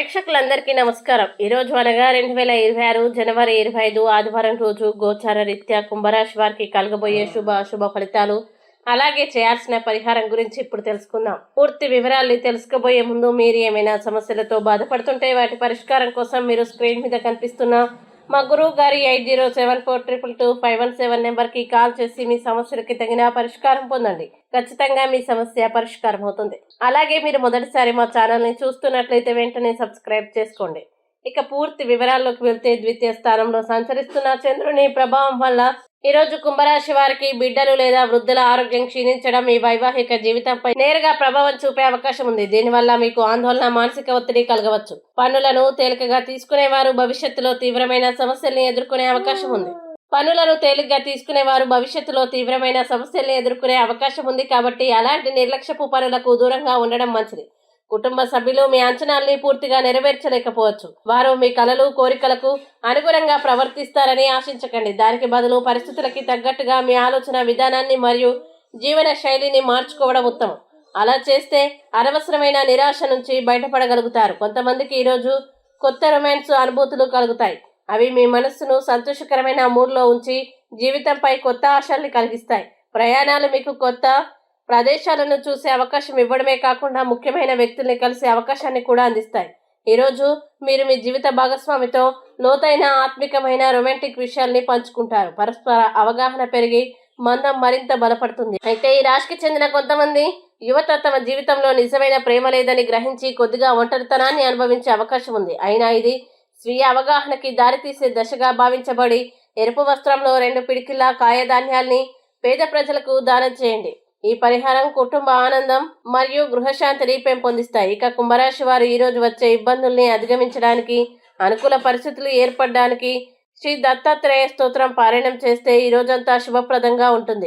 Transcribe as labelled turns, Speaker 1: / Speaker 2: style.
Speaker 1: ప్రేక్షకులందరికీ నమస్కారం. ఈరోజు అనగా రెండు వేల ఇరవై ఆరు జనవరి ఇరవై ఐదు ఆదివారం రోజు గోచార రీత్యా కుంభరాశి వారికి కలగబోయే శుభ అశుభ ఫలితాలు అలాగే చేయాల్సిన పరిహారం గురించి ఇప్పుడు తెలుసుకుందాం. పూర్తి వివరాలు తెలుసుకోబోయే ముందు మీరు ఏమైనా సమస్యలతో బాధపడుతుంటే వాటి పరిష్కారం కోసం మీరు స్క్రీన్ మీద కనిపిస్తున్న మా గురువు గారి eight zero seven four triple two five one seven నెంబర్కి కాల్ చేసి మీ సమస్యలకి తగిన పరిష్కారం పొందండి. ఖచ్చితంగా మీ సమస్య పరిష్కారం అవుతుంది. అలాగే మీరు మొదటిసారి మా ఛానల్ని చూస్తున్నట్లయితే వెంటనే సబ్స్క్రైబ్ చేసుకోండి. ఇక పూర్తి వివరాల్లోకి వెళ్తే ద్వితీయ స్థానంలో సంచరిస్తున్న చంద్రుని ప్రభావం వల్ల ఈరోజు కుంభరాశి వారికి బిడ్డలు లేదా వృద్ధుల ఆరోగ్యం క్షీణించడం మీ వైవాహిక జీవితంపై నేరుగా ప్రభావం చూపే అవకాశం ఉంది. దీనివల్ల మీకు ఆందోళన మానసిక ఒత్తిడి కలగవచ్చు. పనులను తేలికగా తీసుకునేవారు భవిష్యత్తులో తీవ్రమైన సమస్యల్ని ఎదుర్కొనే అవకాశం ఉంది. పనులను తేలిగ్గా తీసుకునేవారు భవిష్యత్తులో తీవ్రమైన సమస్యల్ని ఎదుర్కొనే అవకాశం ఉంది కాబట్టి అలాంటి నిర్లక్ష్యపు పనులకు దూరంగా ఉండడం మంచిది. కుటుంబ సభ్యులు మీ అంచనాల్ని పూర్తిగా నెరవేర్చలేకపోవచ్చు. వారు మీ కలలు కోరికలకు అనుగుణంగా ప్రవర్తిస్తారని ఆశించకండి. దానికి బదులు పరిస్థితులకి తగ్గట్టుగా మీ ఆలోచన విధానాన్ని మరియు జీవన శైలిని మార్చుకోవడం ఉత్తమం. అలా చేస్తే అనవసరమైన నిరాశ నుంచి బయటపడగలుగుతారు. కొంతమందికి ఈరోజు కొత్త రొమాన్స్ అనుభూతులు కలుగుతాయి. అవి మీ మనస్సును సంతోషకరమైన మూడ్లో ఉంచి జీవితంపై కొత్త ఆశల్ని కలిగిస్తాయి. ప్రయాణాలు మీకు కొత్త ప్రదేశాలను చూసే అవకాశం ఇవ్వడమే కాకుండా ముఖ్యమైన వ్యక్తుల్ని కలిసే అవకాశాన్ని కూడా అందిస్తాయి. ఈరోజు మీరు మీ జీవిత భాగస్వామితో లోతైన ఆత్మికమైన రొమాంటిక్ విషయాల్ని పంచుకుంటారు. పరస్పర అవగాహన పెరిగి మందం మరింత బలపడుతుంది. అయితే ఈ రాశికి చెందిన కొంతమంది యువత తమ జీవితంలో నిజమైన ప్రేమ లేదని గ్రహించి కొద్దిగా ఒంటరితనాన్ని అనుభవించే అవకాశం ఉంది. అయినా ఇది స్వీయ అవగాహనకి దారితీసే దశగా భావించబడి ఎరుపు వస్త్రంలో రెండు పిడికిల కాయధాన్యాల్ని పేద ప్రజలకు దానం చేయండి. ఈ పరిహారం కుటుంబ ఆనందం మరియు గృహశాంతిని పెంపొందిస్తాయి. ఇక కుంభరాశి వారు ఈరోజు వచ్చే ఇబ్బందుల్ని అధిగమించడానికి అనుకూల పరిస్థితులు ఏర్పడడానికి శ్రీ దత్తాత్రేయ స్తోత్రం పారాయణం చేస్తే ఈ రోజంతా శుభప్రదంగా ఉంటుంది.